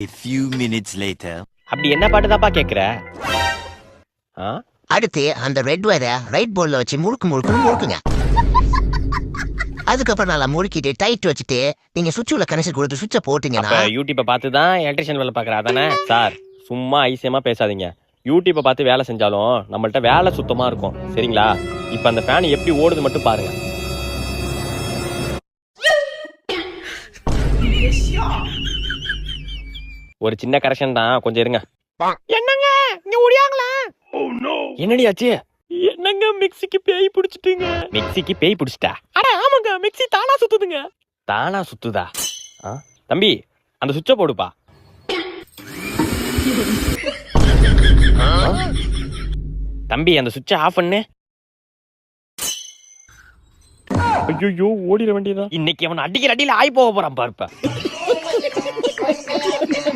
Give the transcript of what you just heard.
A few minutes later. அப்படி என்ன பாட்டு தான்ப்பா கேட்குற ஆ? அடுத்து அந்த ரெட் வயரை ரைட் போர்டில் வச்சு முழுக்கு முழுக்குன்னு முழுக்குங்க அதுக்கப்புறம் நல்லா முறுக்கிட்டு டைட் வச்சுட்டு நீங்க சுவிட்ச் உள்ள கனெக்ஷன் கொடுத்து சுவிட்சை போட்டீங்கன்னா அப்ப யூடியூப்பை பார்த்து தான் எலக்ட்ரிஷியன் வேலை பார்க்குற அதானே? சார் சும்மா ஐசியமா பேசாதீங்க. யூடியூப்பை பார்த்து வேலை செஞ்சாலும் நம்மள்ட்ட வேலை சுத்தமா இருக்கும். சரிங்களா? இப்போ அந்த ஃபேன் எப்படி ஓடுது மட்டும் பாருங்க. ஒரு சின்ன கரெக்ஷன் தான். கொஞ்சம் இருங்க. என்னங்க? இங்க ஓடியாங்களா? என்னடி ஆச்சு? என்னங்க மிக்ஸிக்கு பேய் பிடிச்சிட்டுங்க? மிக்ஸிக்கு பேய் பிடிச்சிட்டா? அட ஆமாங்க. மிக்ஸி தானா சுத்துதுங்க. தானா சுத்துதா? ஆ? தம்பி அந்த சுவிட்சை போடுப்பா. ஆ? தம்பி அந்த சுவிட்சை ஆஃப் பண்ணு. ஐயோ ஓடிட வேண்டியதா? இன்னைக்கு அவன் அடிக்கிற அடியில ஆய் போக போறான் பார்ப்ப.